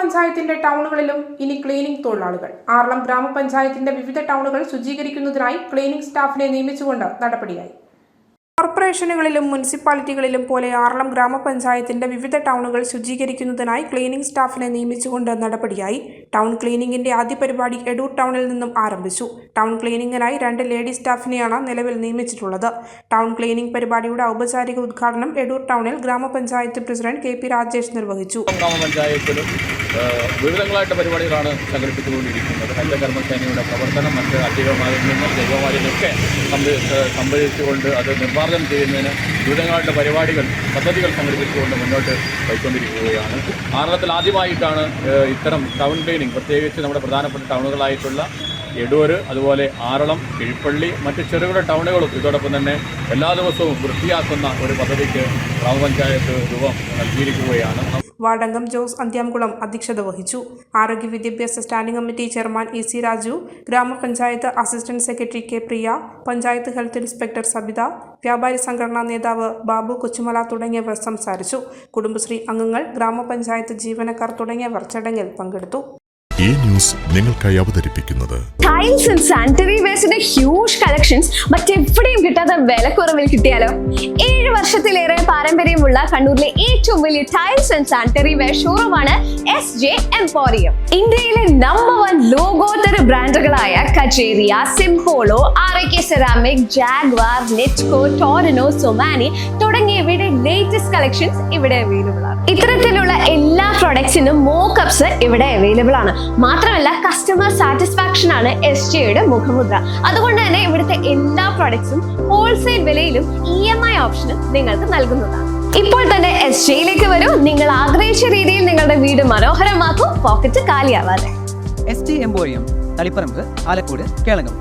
ഗ്രാമപഞ്ചായത്തിന്റെ ടൗണുകളിലും ഇനി ക്ലീനിംഗ് തൊഴിലാളികൾ. ആറളം ഗ്രാമപഞ്ചായത്തിന്റെ വിവിധ ടൗണുകൾ ശുചീകരിക്കുന്നതിനായി ക്ലീനിംഗ് സ്റ്റാഫിനെ നിയമിച്ചുകൊണ്ട് നടപടിയായി. കോർപ്പറേഷനുകളിലും മുനിസിപ്പാലിറ്റികളിലും പോലെ ആറളം ഗ്രാമപഞ്ചായത്തിന്റെ വിവിധ ടൗണുകൾ ശുചീകരിക്കുന്നതിനായി ക്ലീനിംഗ് സ്റ്റാഫിനെ നിയമിച്ചുകൊണ്ട് നടപടിയായി. ടൗൺ ക്ലീനിംഗിന്റെ ആദ്യ പരിപാടി എടൂർ ടൗണിൽ നിന്നും ആരംഭിച്ചു. ടൗൺ ക്ലീനിംഗിനായി രണ്ട് ലേഡി സ്റ്റാഫിനെയാണ് നിലവിൽ നിയമിച്ചിട്ടുള്ളത്. ടൗൺ ക്ലീനിംഗ് പരിപാടിയുടെ ഔപചാരിക ഉദ്ഘാടനം എടൂർ ടൗണിൽ ഗ്രാമപഞ്ചായത്ത് പ്രസിഡന്റ് കെ പി രാജേഷ് നിർവഹിച്ചു. ഗ്രാമപഞ്ചായത്തിലും പരിപാടികളാണ് പ്രവർത്തനം മറ്റ് അധിക മാലിന്യങ്ങൾ ജൈവമാലിന്യമൊക്കെ സംഭ- സംഭരിച്ചുകൊണ്ട് അത് നിർമ്മാർജനം ചെയ്യുന്നതിന് ദുരിതങ്ങളുടെ പരിപാടികൾ പദ്ധതികൾ സംഘടിപ്പിച്ചുകൊണ്ട് മുന്നോട്ട് പോയിക്കൊണ്ടിരിക്കുകയാണ്. ആറളത്തിൽ ആദ്യമായിട്ടാണ് ഇത്തരം ടൗൺ ക്ലീനിങ് പ്രത്യേകിച്ച് നമ്മുടെ പ്രധാനപ്പെട്ട ടൗണുകളായിട്ടുള്ള എടൂര് അതുപോലെ ആറളം കിഴിപ്പള്ളി മറ്റ് ചെറുകിട ടൗണുകളും ഇതോടൊപ്പം തന്നെ എല്ലാ ദിവസവും വൃത്തിയാക്കുന്ന ഒരു പദ്ധതിക്ക് ഗ്രാമപഞ്ചായത്ത് രൂപം നൽകിയിരിക്കുകയാണ്. വാടങ്കം ജോസ് അന്ത്യാംകുളം അധ്യക്ഷത വഹിച്ചു. ആരോഗ്യ വിദ്യാഭ്യാസ standing committee chairman E C Raju ഗ്രാമപഞ്ചായത്ത് assistant secretary K Priya panchayat health inspector Sabitha വ്യാപാരി സംഘടനാ നേതാവ് ബാബു കൊച്ചുമല തുടങ്ങിയവർ സംസാരിച്ചു. കുടുംബശ്രീ അംഗങ്ങൾ ഗ്രാമപഞ്ചായത്ത് ജീവനക്കാർ തുടങ്ങിയവർ ചടങ്ങിൽ പങ്കെടുത്തു. ഈ ന്യൂസ് നിങ്ങൾക്കായി അവതരിപ്പിക്കുന്നത് ടൈൽസ് ആൻഡ് സാനിറ്ററി വേസ്റ്റിന്റെ ഹ്യൂജ് കളക്ഷൻസ് മറ്റെവിടെയും കിട്ടാത്ത വിലക്കുറവിൽ കിട്ടിയാലോ? വർഷത്തിലേറെ പാരമ്പര്യമുള്ള കണ്ണൂരിലെ ഏറ്റവും വലിയ ടൈൽസ് ആൻഡ് സാനിറ്ററി വെയർ ഷോറൂമാണ് എസ് ജെ എംപോറിയം ഇന്ത്യയിലെ നമ്പർ വൺ ലോകോത്തര ബ്രാൻഡുകളായ Kajaria Simpolo R A K ceramic Jaquar Nitco Torino Somany തുടങ്ങിയവയുടെ ലേറ്റസ്റ്റ് കളക്ഷൻസ് ഇവിടെ അവൈലബിൾ ആണ്. ഇത്തരത്തിലുള്ള എല്ലാ പ്രൊഡക്ട്സിനും മോക്കപ്സ് ഇവിടെ അവൈലബിൾ ആണ്. മാത്രമല്ല കസ്റ്റമർ സാറ്റിസ്ഫാക്ഷൻ ആണ് എസ് ജെയുടെ മുഖമുദ്ര. അതുകൊണ്ട് തന്നെ ഇവിടുത്തെ പ്രൊഡക്ട്സും ഹോൾസെയിൽ വിലയിലും ഇ എം ഐ ഓപ്ഷനും നിങ്ങൾക്ക് നൽകുന്നതാണ്. ഇപ്പോൾ തന്നെ എസ് ജിയിലേക്ക് വരൂ. നിങ്ങൾ ആഗ്രഹിച്ച രീതിയിൽ നിങ്ങളുടെ വീട് മനോഹരമാക്കും. Pocket കാലിയാവാതെ. S T emporium Taliparamba Alakode Kelakam.